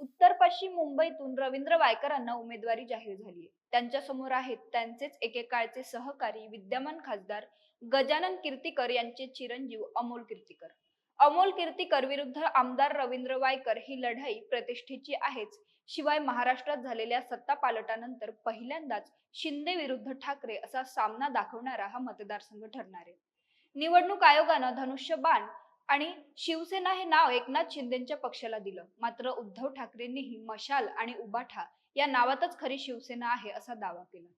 उत्तर पश्चिम मुंबईतून रवींद्र वायकरांना उमेदवारी जाहीर झाली आहे त्यांच्यासमोर आहेत त्यांचेच एकेकाळचे सहकारी विद्यमान खासदार गजानन कीर्तीकर यांचे चिरंजीव अमोल कीर्तीकर. अमोल कीर्तीकर विरुद्ध आमदार रवींद्र वायकर ही लढाई प्रतिष्ठेची आहेच. शिवाय महाराष्ट्रात झालेल्या सत्ता पालटानंतर पहिल्यांदाच शिंदे विरुद्ध ठाकरे असा सामना दाखवणारा हा मतदारसंघ ठरणार आहे. निवडणूक आयोगानं धनुष्यबाण आणि शिवसेना हे नाव एकनाथ शिंदेच्या पक्षाला दिलं. मात्र उद्धव ठाकरेंनीही मशाल आणि उबाठा या नावातच खरी शिवसेना आहे असा दावा केला.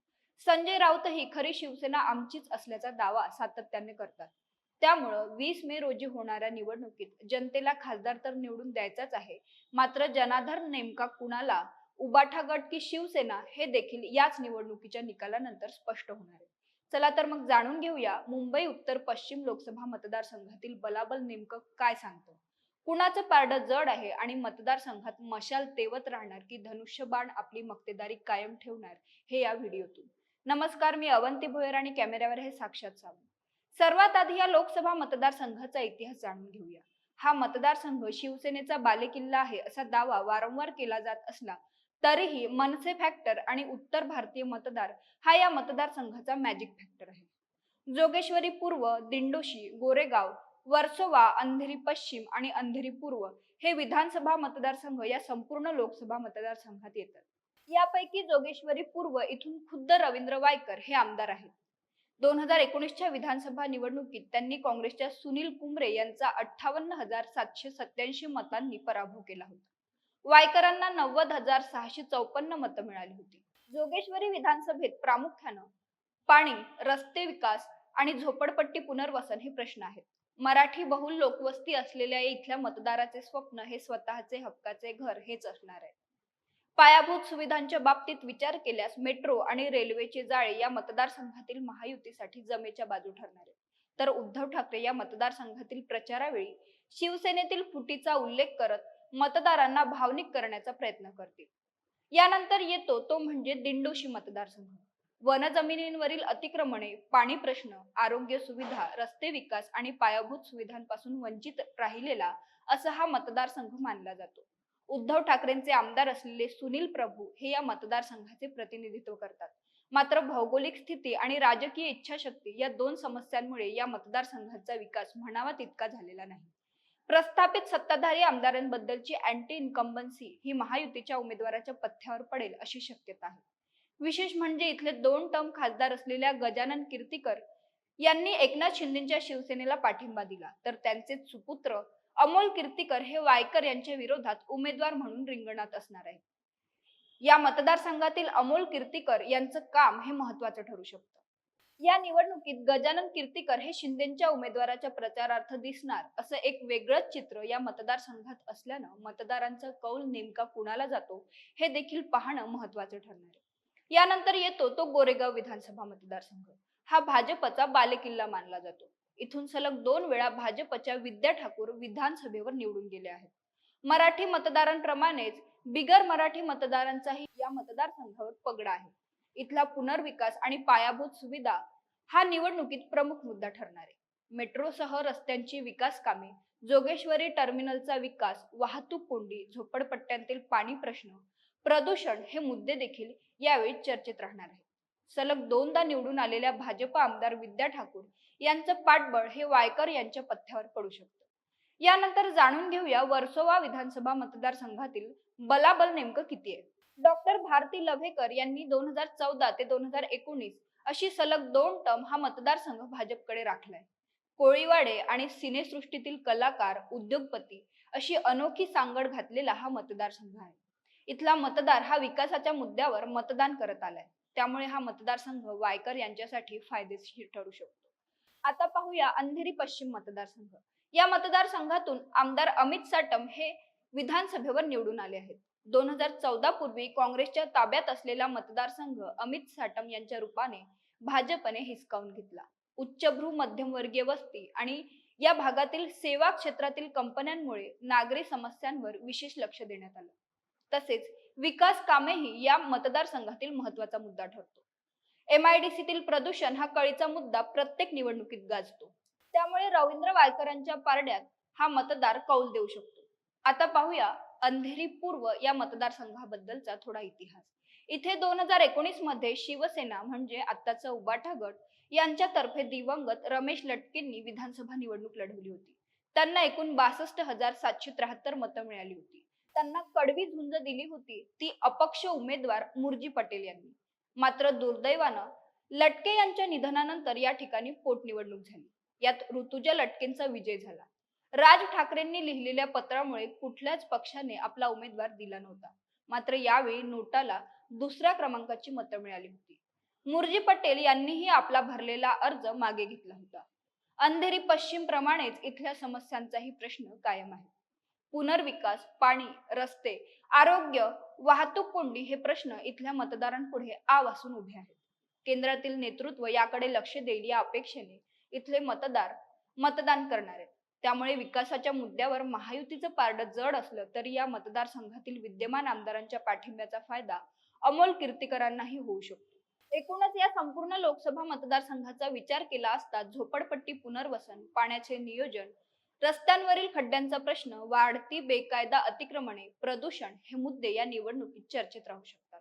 संजय राऊतही खरी शिवसेना आमचीच असल्याचा दावा सातत्याने करतात. त्यामुळं वीस मे रोजी होणाऱ्या निवडणुकीत जनतेला खासदार तर निवडून द्यायचाच आहे. मात्र जनाधार नेमका कुणाला? उबाठा गट की शिवसेना? हे देखील याच निवडणुकीच्या निकालानंतर स्पष्ट होणार आहे. चला तर मग जाणून घेऊया मुंबई उत्तर पश्चिम लोकसभा मतदारसंघातील बलाबल नेमकं काय सांगतं? कुणाचं पारडं जड आहे आणि मतदारसंघात मशाल तेवत राहणार की धनुष्यबाण आपली मक्तेदारी कायम ठेवणार हे या व्हिडिओतून. नमस्कार मी अवंती भोयर आणि कॅमेऱ्यावर हे साक्षात सावंत. सर्वात आधी या लोकसभा मतदारसंघाचा इतिहास जाणून घेऊया. हा मतदारसंघ शिवसेनेचा बालेकिल्ला आहे असा दावा वारंवार केला जात असला तरीही मनसे फॅक्टर आणि उत्तर भारतीय मतदार हा या मतदारसंघाचा मॅजिक फॅक्टर आहे. जोगेश्वरी पूर्व दिंडोशी गोरेगाव वर्सोवा अंधेरी पश्चिम आणि अंधेरी पूर्व हे विधानसभा मतदारसंघ या संपूर्ण लोकसभा मतदारसंघात येतात. यापैकी जोगेश्वरी पूर्व इथून खुद्द रवींद्र वायकर हे आमदार आहेत. दोन हजार एकोणीसच्या विधानसभा निवडणुकीत त्यांनी काँग्रेसच्या सुनील कुंबरे यांचा अठ्ठावन्न हजार सातशे सत्याऐंशी मतांनी पराभव केला होता. वायकरांना नव्वद हजार सहाशे चौपन्न मतं मिळाली होती. जोगेश्वरी विधानसभेत प्रामुख्यानं पाणी रस्ते विकास आणि झोपडपट्टी पुनर्वसन हे प्रश्न आहेत. मराठी बहुल लोकवस्ती असलेल्या इथल्या मतदाराचे स्वप्न हे स्वतःचे हक्काचे घर हेच असणार आहे. पायाभूत सुविधांच्या बाबतीत विचार केल्यास मेट्रो आणि रेल्वेचे जाळे या मतदारसंघातील महायुतीसाठी जमेच्या बाजू ठरणार आहे तर उद्धव ठाकरे या मतदारसंघातील प्रचारावेळी शिवसेनेतील फुटीचा उल्लेख करत मतदारांना भावनिक करण्याचा प्रयत्न करतील. यानंतर येतो तो म्हणजे दिंडोशी मतदारसंघ वन जमिनींवरील अतिक्रमणे पाणी प्रश्न आरोग्य सुविधा रस्ते विकास आणि पायाभूत सुविधांपासून वंचित राहिलेला असा हा मतदारसंघ मानला जातो. उद्धव ठाकरेंचे आमदार असलेले सुनील प्रभू हे या मतदारसंघाचे प्रतिनिधित्व करतात. मात्र भौगोलिक स्थिती आणि राजकीय इच्छाशक्ती या दोन समस्यांमुळे या मतदारसंघाचा विकास म्हणावा तितका झालेला नाही. प्रस्थापित सत्ताधारी आमदारांबद्दलची अँटी इन्कम्बन्सी ही महायुतीच्या उमेदवाराच्या पथ्यावर पडेल अशी शक्यता आहे. विशेष म्हणजे इथले दोन टर्म खासदार असलेल्या गजानन कीर्तीकर यांनी एकनाथ शिंदेच्या शिवसेनेला पाठिंबा दिला. तर त्यांचे सुपुत्र अमोल कीर्तीकर हे वायकर यांच्या विरोधात उमेदवार म्हणून रिंगणात असणार आहेत. या मतदारसंघातील अमोल कीर्तीकर यांचं काम हे महत्वाचं ठरू शकतं. या निवडणुकीत गजानन कीर्तीकर हे शिंदेच्या उमेदवाराच्या प्रचारार्थ दिसणार असं एक वेगळंच चित्र या मतदारसंघात असल्यानं मतदारांचा कौल नेमका कुणाला जातो हे देखील पाहणं महत्वाचं ठरणार आहे. यानंतर येतो तो गोरेगाव विधानसभा मतदारसंघ. हा भाजपचा बालेकिल्ला मानला जातो. इथून सलग दोन वेळा भाजपच्या विद्या ठाकूर विधानसभेवर निवडून गेले आहेत. मराठी मतदारांप्रमाणेच बिगर मराठी मतदारांचाही या मतदारसंघावर पगडा आहे. इथला पुनर्विकास आणि पायाभूत सुविधा हा निवडणुकीत प्रमुख मुद्दा ठरणार आहे. मेट्रोसह रस्त्यांची विकास कामे जोगेश्वरी टर्मिनलचा विकास वाहतूक कोंडी झोपडपट्ट्यांतील पाणी प्रश्न प्रदूषण हे मुद्दे देखील यावेळी चर्चेत राहणार आहेत. सलग दोनदा निवडून आलेल्या भाजप आमदार विद्या ठाकूर यांचं पाठबळ हे वायकर यांच्या पथ्यावर पडू शकतं. यानंतर जाणून घेऊया वर्सोवा विधानसभा मतदारसंघातील बलाबल नेमकं किती आहे. डॉक्टर भारती लव्हेकर यांनी दोन हजार चौदा ते दोन हजार एकोणीस अशी सलग दोन टर्म हा मतदारसंघ भाजपकडे राखलाय. कोळीवाडे आणि सिनेसृष्टीतील कलाकार उद्योगपती अशी अनोखी सांगड घातलेला हा मतदारसंघ आहे. इथला मतदार हा विकासाच्या मुद्द्यावर मतदान करत आलाय. त्यामुळे हा मतदारसंघ वायकर यांच्यासाठी फायदेशीर ठरू शकतो. आता पाहूया अंधेरी पश्चिम मतदारसंघ. या मतदारसंघातून आमदार अमित साटम हे विधानसभेवर निवडून आले आहेत. दोन हजार चौदा पूर्वी काँग्रेसच्या ताब्यात असलेला मतदारसंघ अमित साटम यांच्या रूपाने भाजपने हिसकावून घेतला. उच्चभ्रू मध्यमवर्गीय वस्ती आणि या भागातील सेवा क्षेत्रातील कंपन्यांमुळे नागरी समस्यांवर विशेष लक्ष देण्यात आलं. तसेच विकास कामेही या मतदारसंघातील महत्त्वाचा मुद्दा ठरतो. एमआयडीसीतील प्रदूषण हा कळीचा मुद्दा प्रत्येक निवडणुकीत गाजतो. त्यामुळे रवींद्र वायकरांच्या पारड्यात हा मतदार कौल देऊ शकतो. आता पाहूया अंधेरी पूर्व या मतदारसंघाबद्दलचा थोडा इतिहास. इथे दोन हजार एकोणीसमध्ये शिवसेना म्हणजे आत्ताचा उबाठा गट यांच्यातर्फे दिवंगत रमेश लटकेंनी विधानसभा निवडणूक लढवली होती. त्यांना एकूण बासष्ट हजार सातशे त्र्याहत्तर मतं मिळाली होती. त्यांना कडवी झुंज दिली होती ती अपक्ष उमेदवार मुरजी पटेल यांनी. मात्र दुर्दैवानं लटके यांच्या निधनानंतर या ठिकाणी पोटनिवडणूक झाली. यात ऋतुजा लटकेंचा विजय झाला. राज ठाकरेंनी लिहिलेल्या पत्रामुळे कुठल्याच पक्षाने आपला उमेदवार दिला नव्हता. मात्र यावेळी नोटाला दुसऱ्या क्रमांकाची मतं मिळाली होती. मुरजी पटेल यांनीही आपला भरलेला अर्ज मागे घेतला होता. अंधेरी पश्चिम प्रमाणेच इथल्या समस्यांचाही प्रश्न कायम आहे. पुनर्विकास पाणी रस्ते आरोग्य वाहतूक कोंडी हे प्रश्न इथल्या मतदारांपुढे आवासून उभे आहेत. केंद्रातील नेतृत्व याकडे लक्ष देईल या अपेक्षेने इथले मतदार मतदान करणार आहेत. त्यामुळे विकासाच्या मुद्द्यावर महायुतीचं पारडं जड असलं तरी या मतदारसंघातील विद्यमान आमदारांच्या पाठिंब्याचा फायदा अमोल कीर्तीकरांनाही होऊ शकतो. एकूणच या संपूर्ण लोकसभा मतदारसंघाचा विचार केला असता झोपडपट्टी पुनर्वसन पाण्याचे नियोजन रस्त्यांवरील खड्ड्यांचा प्रश्न वाढती बेकायदा अतिक्रमणे प्रदूषण हे मुद्दे या निवडणुकीत चर्चेत राहू शकतात.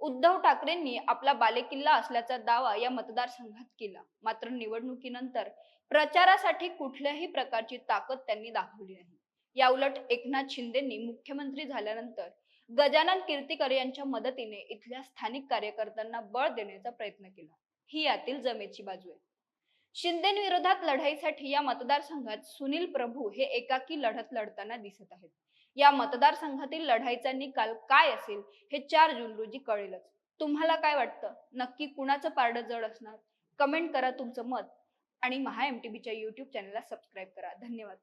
उद्धव ठाकरेंनी आपला बालेकिल्ला असल्याचा दावा या मतदारसंघात केला. मात्र निवडणुकीनंतर प्रचारासाठी कुठल्याही प्रकारची ताकद त्यांनी दाखवली नाही. याउलट एकनाथ शिंदेंनी मुख्यमंत्री झाल्यानंतर गजानन कीर्तीकर यांच्या मदतीने इथल्या स्थानिक कार्यकर्त्यांना बळ देण्याचा प्रयत्न केला. ही यातील जमेची बाजू आहे. शिंदेविरोधात लढाईसाठी या मतदारसंघात सुनील प्रभू हे एकाकी लढत लढताना दिसत आहेत. या मतदारसंघातील लढाईचा निकाल काय असेल हे चार जून रोजी कळेलच. तुम्हाला काय वाटतं? नक्की कुणाचं पारडं जड असणार? कमेंट करा तुमचं मत आणि महा एम टी बीच्या यूट्यूब चॅनलला सबस्क्राईब करा. धन्यवाद.